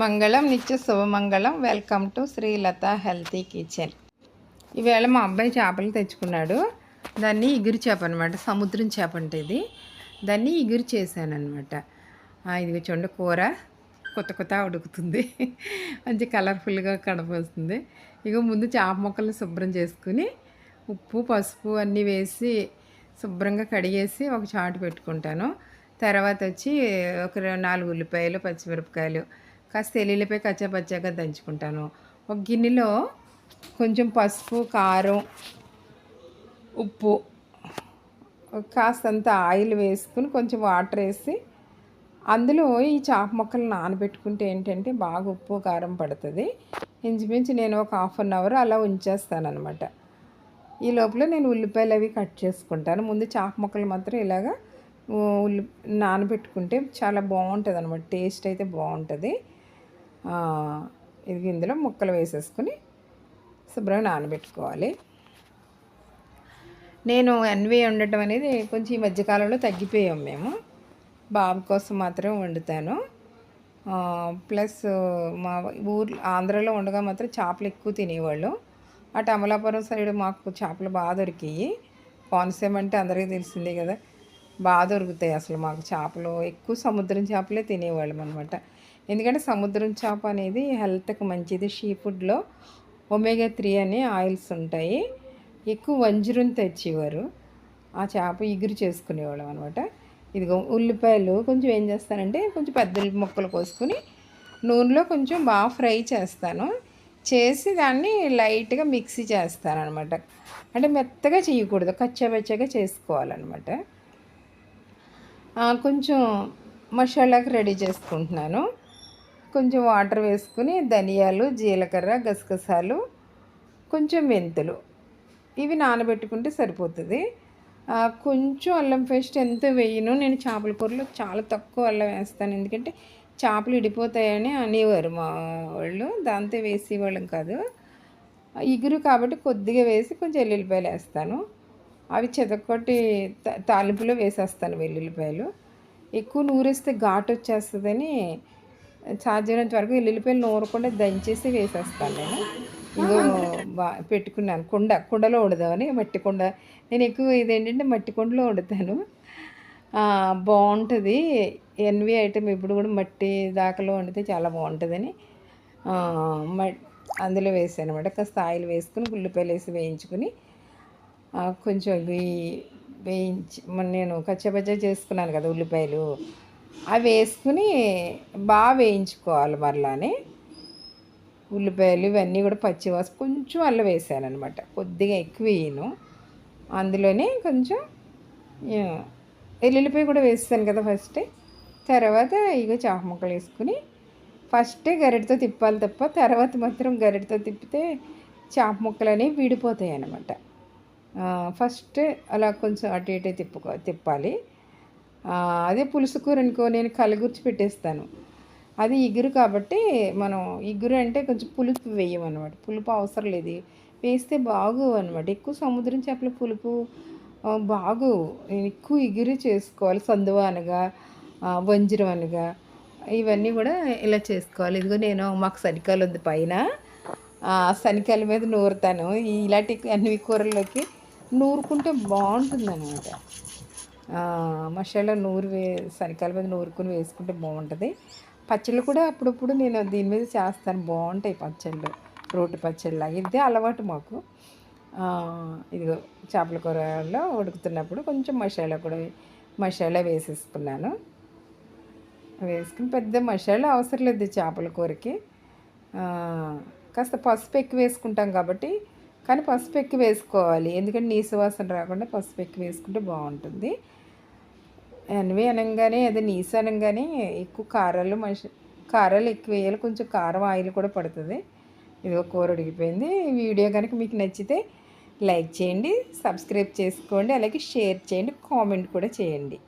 మంగళం నిత్య శుభమంగళం welcome to Sreelatha healthy kitchen ఈవేళ మా అబ్బాయి చేపలు తెచ్చుకున్నాడు. దాన్ని ఇగురు చేప అనమాట సముద్రం చేప అంటే ఇది. దాన్ని ఇగురు చేశాను అనమాట ఇది చూడండి కూర కొత్త కొత్త ఉడుకుతుంది. మంచి కలర్ఫుల్గా కనపడుతుంది. ఇక ముందు చేప ముక్కలు శుభ్రం చేసుకుని ఉప్పు పసుపు అన్నీ వేసి శుభ్రంగా కడిగేసి ఒక చాటు పెట్టుకుంటాను. తర్వాత వచ్చి ఒక నాలుగు ఉల్లిపాయలు పచ్చిమిరపకాయలు కాస్త ఎల్లుల్లిపాయ కచ్చాపచ్చాగా దంచుకుంటాను. ఒక గిన్నెలో కొంచెం పసుపు కారం ఉప్పు కాస్తంత ఆయిల్ వేసుకుని కొంచెం వాటర్ వేసి అందులో ఈ చాప మొక్కలు నానబెట్టుకుంటే ఏంటంటే బాగా ఉప్పు కారం పడుతుంది. ఇంచుమించు నేను ఒక హాఫ్ అన్ అవర్ అలా ఉంచేస్తాను అనమాట ఈ లోపల నేను ఉల్లిపాయలు అవి కట్ చేసుకుంటాను. ముందు చాప ముక్కలు మాత్రం ఇలాగా ఉల్లి నానబెట్టుకుంటే చాలా బాగుంటుంది అనమాట టేస్ట్ అయితే బాగుంటుంది. ఇది ఇందులో ముక్కలు వేసేసుకుని శుభ్రంగా నానబెట్టుకోవాలి. నేను ఎన్వి వండటం అనేది కొంచెం ఈ మధ్యకాలంలో తగ్గిపోయాం మేము. బాబు కోసం మాత్రం వండుతాను. ప్లస్ మా ఊర్లో ఆంధ్రాలో ఉండగా మాత్రం చేపలు ఎక్కువ తినేవాళ్ళు. అటు అమలాపురం సైడ్ మాకు చేపలు బాగా దొరికాయి. కోనసీమ అంటే అందరికీ తెలిసిందే కదా బాగా దొరుకుతాయి అసలు మాకు చేపలు. ఎక్కువ సముద్రం చేపలే తినేవాళ్ళం అనమాట ఎందుకంటే సముద్రం చేప అనేది హెల్త్కి మంచిది. షీ ఫుడ్లో ఒమేగా త్రీ అనే ఆయిల్స్ ఉంటాయి. ఎక్కువ వంజరం తెచ్చేవారు. ఆ చేప ఇగురు చేసుకునేవాళ్ళం అనమాట ఇదిగో ఉల్లిపాయలు కొంచెం ఏం చేస్తానంటే కొంచెం పెద్ద ముక్కలు కోసుకుని నూనెలో కొంచెం బాగా ఫ్రై చేస్తాను. చేసి దాన్ని లైట్గా మిక్సీ చేస్తాను అనమాట అంటే మెత్తగా చేయకూడదు. కచ్చాబచ్చగా చేసుకోవాలన్నమాట. కొంచెం మసాలాకి రెడీ చేసుకుంటున్నాను. కొంచెం వాటర్ వేసుకుని ధనియాలు జీలకర్ర గసగసాలు కొంచెం మెంతులు. ఇవి నానబెట్టుకుంటే సరిపోతుంది. కొంచెం అల్లం పేస్ట్ ఎంత వేయను నేను చేపల కూరలో చాలా తక్కువ అల్లం వేస్తాను. ఎందుకంటే చేపలు ఇడిపోతాయని అనేవారు మా వాళ్ళు. దాంతో వేసేవాళ్ళం కాదు. ఇగురు కాబట్టి కొద్దిగా వేసి కొంచెం వెల్లుల్లిపాయలు వేస్తాను. అవి చెదకొట్టి తాలింపులో వేసేస్తాను వెల్లుల్లిపాయలు. ఎక్కువ నూరేస్తే ఘాటు వచ్చేస్తుందని సాధ్యమైనంత వరకు ఎల్లుల్లిపాయలు నూరకుండా దంచేసి వేసేస్తాను నేను. ఇదో బా పెట్టుకున్నాను. కుండ కుండలో వండుదామని మట్టి కుండ. నేను ఎక్కువ ఇదేంటంటే మట్టి కుండలో వండుతాను. బాగుంటుంది. ఎన్వి ఐటమ్ ఇప్పుడు కూడా మట్టి దాకలో వండితే చాలా బాగుంటుందని అందులో వేసాను అనమాట కాస్త ఆయిల్ వేసుకుని ఉల్లిపాయలు వేసి వేయించుకుని కొంచెం వేయించి నేను కచ్చపచ్చ చేసుకున్నాను కదా ఉల్లిపాయలు. అవి వేసుకుని బాగా వేయించుకోవాలి మరలానే. ఉల్లిపాయలు ఇవన్నీ కూడా పచ్చివాస కొంచెం అల్లం వేసాను అనమాట కొద్దిగా ఎక్కువ వేయను. అందులోనే కొంచెం ఎల్లుల్లిపాయ కూడా వేస్తాను కదా ఫస్ట్. తర్వాత ఇక చాప ముక్కలు వేసుకుని ఫస్ట్ గరిటతో తిప్పాలి తప్ప తర్వాత మాత్రం గరిటతో తిప్పితే చాప ముక్కలు అనేవి విడిపోతాయి అన్నమాట ఫస్ట్ అలా కొంచెం అటు ఇటు తిప్పుకో తిప్పాలి. అదే పులుసు కూర అనుకో నేను కలగుర్చి పెట్టేస్తాను. అది ఇగురు కాబట్టి మనం ఇగురు అంటే కొంచెం పులుపు వేయమన్నమాట. పులుపు అవసరం లేదు. వేస్తే బాగు అనమాట ఎక్కువ సముద్రం చేపల పులుపు బాగు ఎక్కువ ఇగురు చేసుకోవాలి. సందువ అనగా వంజరం అనగా. ఇవన్నీ కూడా ఇలా చేసుకోవాలి. ఇదిగో నేను మాకు శనికాయలు ఉంది పైన. శనికాయల మీద నూరుతాను. ఇలాంటి అన్ని కూరల్లోకి నూరుకుంటే బాగుంటుంది అనమాట మసాలా నూరు వే సరికాల మీద నూరుకుని వేసుకుంటే బాగుంటుంది. పచ్చళ్ళు కూడా అప్పుడప్పుడు నేను దీని మీద చేస్తాను. బాగుంటాయి పచ్చళ్ళు. రోటి పచ్చళ్ళు. ఇదే అలవాటు మాకు. ఇదిగో చేపల కూరలో ఉడుకుతున్నప్పుడు కొంచెం మసాలా కూడా మసాలా వేసేసుకున్నాను. వేసుకుని పెద్ద మసాలా అవసరం లేదు చేపల కూరకి. కాస్త పసుపు ఎక్కువ వేసుకుంటాం కాబట్టి కానీ పసుపు ఎక్కువ వేసుకోవాలి. ఎందుకంటే నీసు వాసన రాకుండా పసుపు ఎక్కువ వేసుకుంటే బాగుంటుంది. ఎనవి అనగానే అది నీసు అనగానే ఎక్కువ కారాలు మనిషి కారాలు ఎక్కువ వేయాలి. కొంచెం కారం ఆయిల్ కూడా పడుతుంది. ఇది ఒక కూర ఉడికిపోయింది. వీడియో కనుక మీకు నచ్చితే లైక్ చేయండి సబ్స్క్రైబ్ చేసుకోండి అలాగే షేర్ చేయండి కామెంట్ కూడా చేయండి.